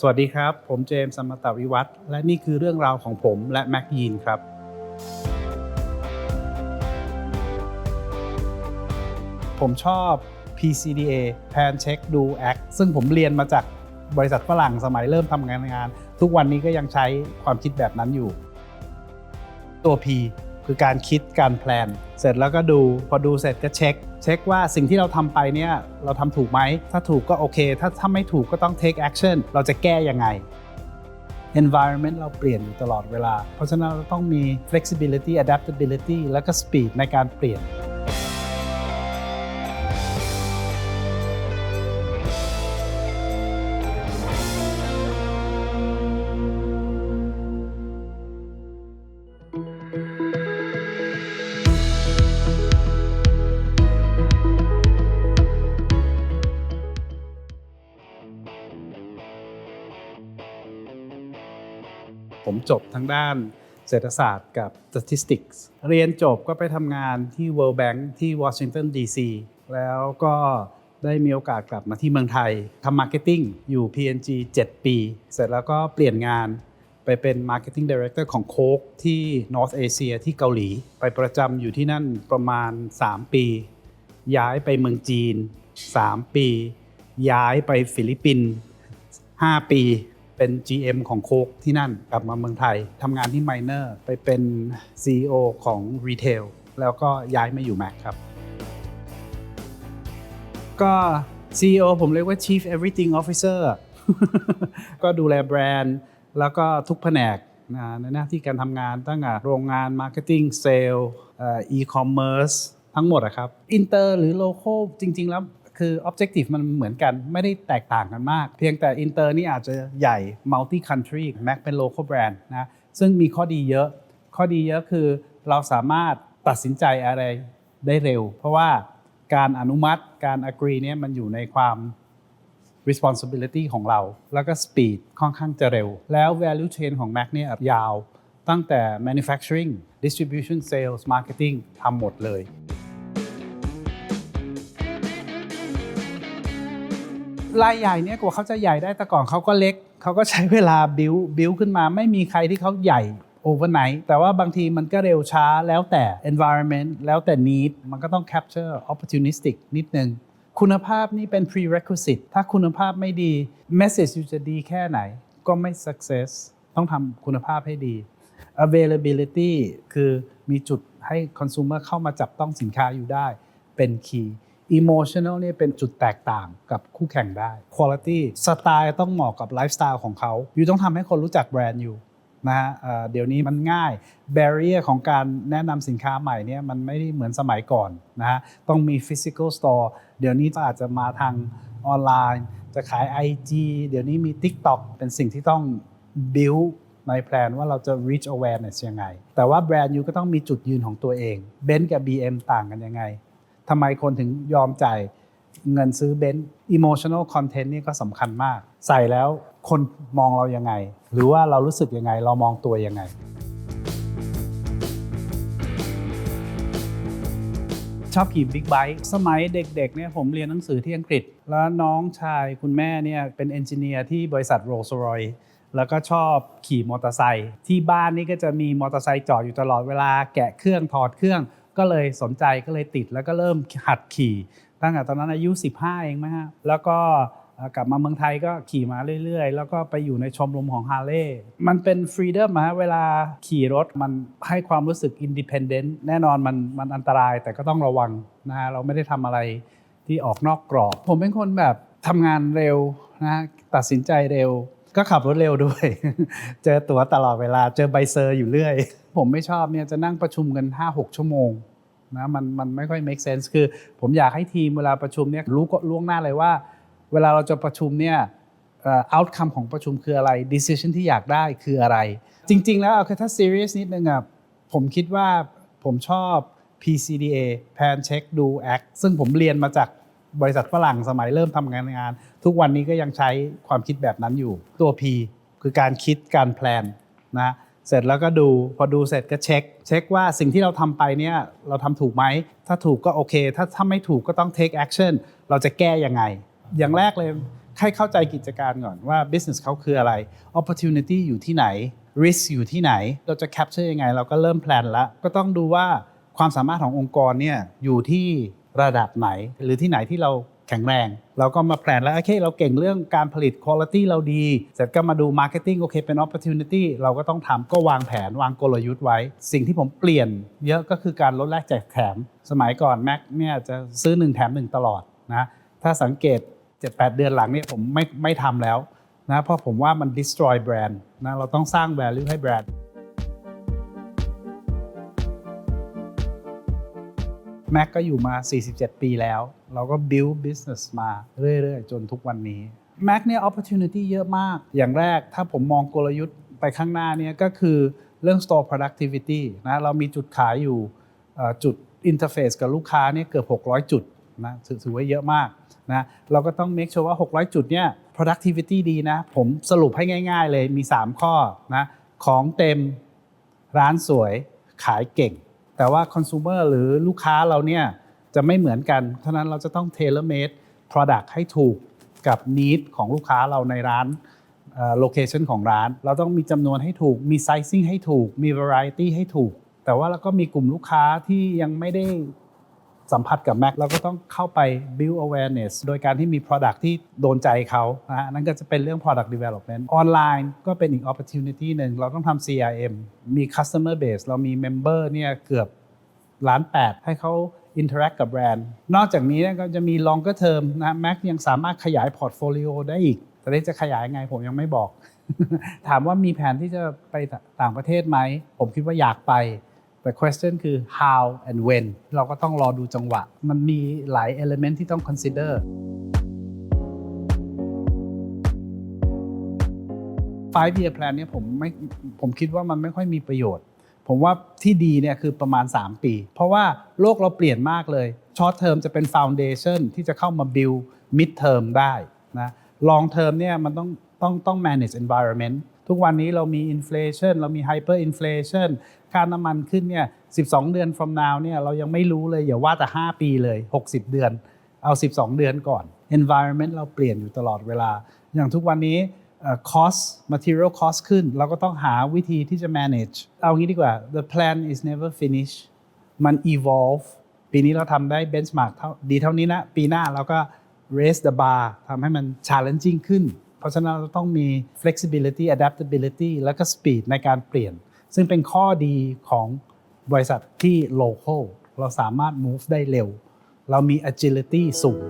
สวัสดีครับ ผมเจมส์สมตวิวัฒน์และนี่คือเรื่องราวของผมและแม็กยีนครับ ผมชอบ PCDA Plan Check Do Act ซึ่งผมเรียนมาจากบริษัทฝรั่งสมัยเริ่มทำงานงาน ทุกวันนี้ก็ยังใช้ความคิดแบบนั้นอยู่ ตัว P คือการคิดการแพลน เสร็จแล้วก็ดูพอดูเสร็จก็เช็ค เช็คว่าสิ่งที่เราทำไปเนี่ยเราทำถูกไหม ถ้าถูกก็โอเค ถ้าถ้าไม่ถูกก็ต้อง take action เราจะแก้ยังไง environment เราเปลี่ยนอยู่ตลอดเวลา เพราะฉะนั้นเราต้องมี flexibility adaptability แล้วก็ speed ในการเปลี่ยน ผมจบทางด้านเศรษฐศาสตร์กับ statistics เรียนจบก็ไปทำงานที่ World Bank ที่ Washington DC แล้วก็ได้มีโอกาสกลับมาที่เมืองไทยทำ Marketing อยู่ PNG 7 ปี เสร็จแล้วก็เปลี่ยนงานไปเป็น Marketing Director ของโคกที่ North Asia ที่เกาหลี ไปประจำอยู่ที่นั่นประมาณ 3 ปี ย้ายไปเมืองจีน 3 ปี ย้ายไปฟิลิปปินส์5ปี เป็น GM ของโคกที่นั่นกลับมาเมืองไทยทำงานที่ Miner ไปเป็น CEO ของ Retail แล้วก็ย้ายมาอยู่ Mac ครับ ก็ CEO ผมเรียกว่า Chief Everything Officer ก็ดูแลแบรนด์ แล้วก็ทุกแผนกในหน้าที่การทำงานตั้งแต่โรงงาน Marketing Sale เอ่อ E-commerce ทั้งหมดอะครับ Inter หรือ Local จริง ๆ แล้ว คือ Objective มันเหมือนกันไม่ได้แตกต่างกันมาก เพียงแต่ Inter นี่อาจจะใหญ่ Multi Country Mac เป็น Local Brand นะซึ่งมีข้อดีเยอะ ข้อดีเยอะคือเราสามารถตัดสินใจอะไรได้เร็ว เพราะว่าการอนุมัติการ agree เนี่ยมันอยู่ในความ responsibility ของเรา แล้วก็ speed ค่อนข้างจะเร็ว แล้ว value chain ของ Mac เนี่ยยาว ตั้งแต่ manufacturing distribution sales marketing ทำหมดเลย รายใหญ่เนี่ยกว่าเขาจะใหญ่ได้แต่ก่อนเขาก็เล็กเขาก็ใช้เวลาบิ้วบิ้วขึ้นมาไม่มีใครที่เขาใหญ่ overnight แต่ว่าบางทีมันก็เร็วช้าแล้วแต่ environment แล้วแต่ need มันก็ต้อง capture opportunistic นิดนึง คุณภาพนี่เป็น prerequisite ถ้าคุณภาพไม่ดี message อยู่จะดีแค่ไหน ก็ไม่ success ต้องทำคุณภาพให้ดี availability คือมีจุดให้ consumer เข้ามาจับต้องสินค้าอยู่ได้เป็น key emotional เนี่ยเป็นจุดแตกต่างกับคู่แข่งได้ quality สไตล์ต้องเหมาะกับไลฟ์สไตล์ของเขาอยู่ต้องทำให้คนรู้จักแบรนด์อยู่นะฮะเเดี๋ยวนี้มันง่าย barrier ของการแนะนำสินค้าใหม่เนี่ยมันไม่ได้เหมือนสมัยก่อนนะฮะต้องมี physical store เดี๋ยวนี้ก็อาจจะมาทางออนไลน์ จะขาย IG เดี๋ยวนี้มี TikTok เป็นสิ่งที่ต้อง build ในแพลนว่าเราจะ reach awareness ยังไง แต่ว่าแบรนด์ยูก็ต้องมีจุดยืนของตัวเองเบนซ์กับ BM ต่างกันยังไง ทำไมคนถึงยอมจ่ายเงินซื้อเบนซ์ emotional content นี่ก็สำคัญมาก ใส่แล้วคนมองเรายังไง หรือว่าเรารู้สึกยังไง เรามองตัวยังไง ชอบขี่บิ๊กไบค์สมัยเด็กๆเนี่ยผมเรียนหนังสือที่อังกฤษ แล้วน้องชายคุณแม่เนี่ยเป็นเอนจิเนียร์ที่บริษัทโรลส์รอยแล้วก็ชอบขี่มอเตอร์ไซค์ที่บ้านนี่ก็จะมีมอเตอร์ไซค์จอดอยู่ตลอดเวลาแกะเครื่องถอดเครื่อง ก็เลยสนใจก็เลยติดแล้วก็เริ่มหัดขี่ตั้งแต่ตอนนั้นอายุ 15 เองไหมฮะแล้วก็กลับมาเมืองไทยก็ขี่มาเรื่อยๆ แล้วก็ไปอยู่ในชมรมของฮาร์เลย์มันเป็นฟรีเด o m ฮะเวลาขี่รถมันให้ความรู้สึกอินดิเพนเดนต์แน่นอนมันมันอันตรายแต่ก็ต้องระวังนะฮะเราไม่ได้ทำอะไรที่ออกนอกกรอบ ผมเป็นคนแบบทำงานเร็วนะฮะตัดสินใจเร็ว ก็ขับรถเร็วด้วย เจอตั๋วตลอดเวลาเจอใบเซอร์อยู่เรื่อย ผมไม่ชอบเนี่ยจะนั่งประชุมกัน 5-6 ชั่วโมงนะมันมันไม่ค่อย make sense คือ ผมอยากให้ทีมเวลาประชุมเนี่ยรู้ก็ล่วงหน้าเลยว่า เวลาเราจะประชุมเนี่ย outcome ของประชุมคืออะไร decision ที่อยากได้คืออะไร จริง ๆ แล้วเอาคือถ้า serious นิดนึงอะผมคิดว่าผมชอบ PCDA Plan Check Do Act ซึ่งผมเรียนมาจากบริษัทฝรั่งสมัยเริ่มทำงานงาน ทุกวันนี้ก็ยังใช้ความคิดแบบนั้นอยู่ตัว P คือการคิดการแพลนนะ เสร็จแล้วก็ดูพอดูเสร็จก็เช็ค เช็คว่าสิ่งที่เราทำไปเนี่ยเราทำถูกไหม ถ้าถูกก็โอเค ถ้าถ้าไม่ถูกก็ต้อง take action เราจะแก้ยังไง อย่างแรกเลยให้เข้าใจกิจการก่อนว่า business เขาคืออะไร opportunity อยู่ที่ไหน risk อยู่ที่ไหน เราจะ capture ยังไง เราก็เริ่มแพลนแล้วก็ต้องดูว่าความสามารถขององค์กรเนี่ยอยู่ที่ระดับไหน หรือที่ไหนที่เรา แข็งแรง เราก็มาแพลนแล้วโอเคเราเก่งเรื่องการผลิต quality เราดี เสร็จก็มาดู marketing โอเคเป็น opportunity เราก็ต้องทำก็วางแผนวางกลยุทธ์ไว้ สิ่งที่ผมเปลี่ยนเยอะก็คือการลดแลกแจกแถม สมัยก่อน Mac เนี่ยจะซื้อ 1 แถม 1 ตลอดนะถ้าสังเกต 7-8 เดือนหลังเนี่ยผมไม่ไม่ทำแล้วนะเพราะผมว่ามัน destroy brand นะเราต้องสร้าง value ให้แบรนด์ แม็กก็อยู่มา 47 ปีแล้ว เราก็ build business มาเรื่อย ๆ จนทุกวันนี้แม็กเนี่ย opportunity เยอะมาก อย่างแรกถ้าผมมองกลยุทธ์ไปข้างหน้าเนี่ยก็คือเรื่อง store productivity นะเรามีจุดขายอยู่จุด interface กับลูกค้าเนี่ยเกือบ 600 จุดนะถือถือว่าเยอะมากนะเราก็ต้อง make sure ว่า 600 จุดเนี่ย productivity ดีนะ ผมสรุปให้ง่าย ๆ เลยมี 3 ข้อนะของเต็มร้านสวยขายเก่ง แต่ว่าคอน sumer หรือลูกค้าเราเนี่ยจะไม่เหมือนกันท่าะนั้นเราจะต้อง tailor made product ให้ถูกกับ need ของลูกค้าเราในร้านโลเคชันของร้าน เราต้องมีจำนวนให้ถูก มี sizing ให้ถูก มี variety ให้ถูก แต่ว่าเราก็มีกลุ่มลูกค้าที่ยังไม่ได้ สัมผัสกับ Mac เราก็ต้องเข้าไป build awareness โดยการที่มี product ที่โดนใจเขานะฮะนั่นก็จะเป็นเรื่อง product development ออนไลน์ก็เป็นอีก opportunity หนึ่งเราต้องทำ CRM มี customer base เรามี member เนี่ยเกือบล้านแปดให้เขา interact กับแบรนด์ นอกจากนี้ก็จะมี longer term นะ Mac ยังสามารถขยาย portfolio ได้อีก แต่จะขยายไงผมยังไม่บอก ถามว่ามีแผนที่จะไปต่างประเทศไหม ผมคิดว่าอยากไป แต่ question คือ how and when เราก็ต้องรอดูจังหวะ มันมีหลาย element ที่ต้อง consider 5 year plan เนี่ยผมไม่ผมคิดว่ามันไม่ค่อยมีประโยชน์ ผมว่าที่ดีเนี่ยคือประมาณ 3 ปี เพราะว่าโลกเราเปลี่ยนมากเลย short term จะเป็น foundation ที่จะเข้ามา build mid term ได้นะ long term เนี่ยมันต้องต้องต้อง manage environment ทุกวันนี้เรามี inflation เรามี hyper inflation ค่าน้ำมันขึ้นเนี่ย 12 เดือน from now เนี่ยเรายังไม่รู้เลยอย่าว่าแต่ 5 ปีเลย 60 เดือน เอา 12 เดือนก่อน environment เราเปลี่ยนอยู่ตลอดเวลา อย่างทุกวันนี้ cost material cost ขึ้น เราก็ต้องหาวิธีที่จะ manage เอางี้ดีกว่า the plan is never finish มัน evolve ปีนี้เราทำได้ benchmark เท่าดีเท่านี้นะ ปีหน้าเราก็ raise the bar ทำให้มัน challenging ขึ้น ราะฉะนั้นเราต้องมี flexibility adaptability แล้วก็ speed ในการเปลี่ยน ซึ่งเป็นข้อดีของบริษัทที่ local เราสามารถ move ได้เร็ว เรามี agility สูง